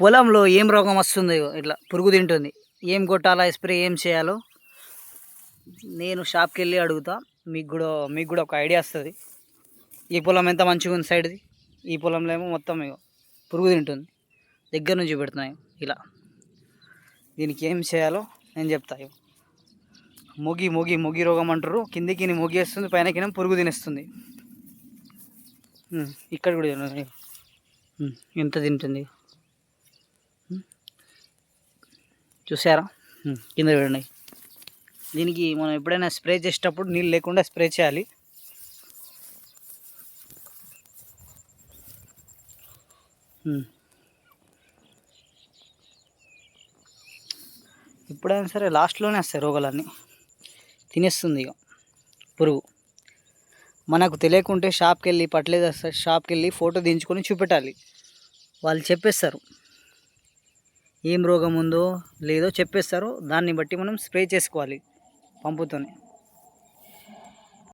పొలంలో ఏం రోగం వస్తుందో ఇట్లా పురుగు తింటుంది. ఏం కొట్టాలా స్ప్రే ఏం చేయాలో నేను షాప్కి వెళ్ళి అడుగుతా. మీకు కూడా మీకు కూడా ఒక ఐడియా వస్తుంది. ఈ పొలం ఎంత మంచిగా ఉంది సైడ్ది? ఈ పొలంలో ఏమో మొత్తం ఇగో పురుగు తింటుంది. దగ్గర నుంచి పెడుతున్నాయి ఇలా. దీనికి ఏం చేయాలో నేను చెప్తా మొగి మొగి మొగి రోగం అంటారు కిందికి మొగి వేస్తుంది పైన కింద పురుగు తినేస్తుంది. ఇక్కడ కూడా చూడండి. ఎంత తింటుంది? చూసారా? కింద చూడండి. దీనికి మనం ఎప్పుడైనా స్ప్రే చేసేటప్పుడు నీళ్ళు లేకుండా స్ప్రే చేయాలి. ఎప్పుడైనా సరే లాస్ట్లోనే వస్తాయి రోగాలన్నీ. తినేస్తుంది ఇక పురుగు. మనకు తెలియకుంటే షాప్కి వెళ్ళి పట్టలేదు షాప్కి వెళ్ళి ఫోటో దించుకొని చూపెట్టాలి. వాళ్ళు చెప్పేస్తారు. ఏం రోగం ఉందో లేదో చెప్పేస్తారు. దాన్ని బట్టి మనం స్ప్రే చేసుకోవాలి పంపుతోనే.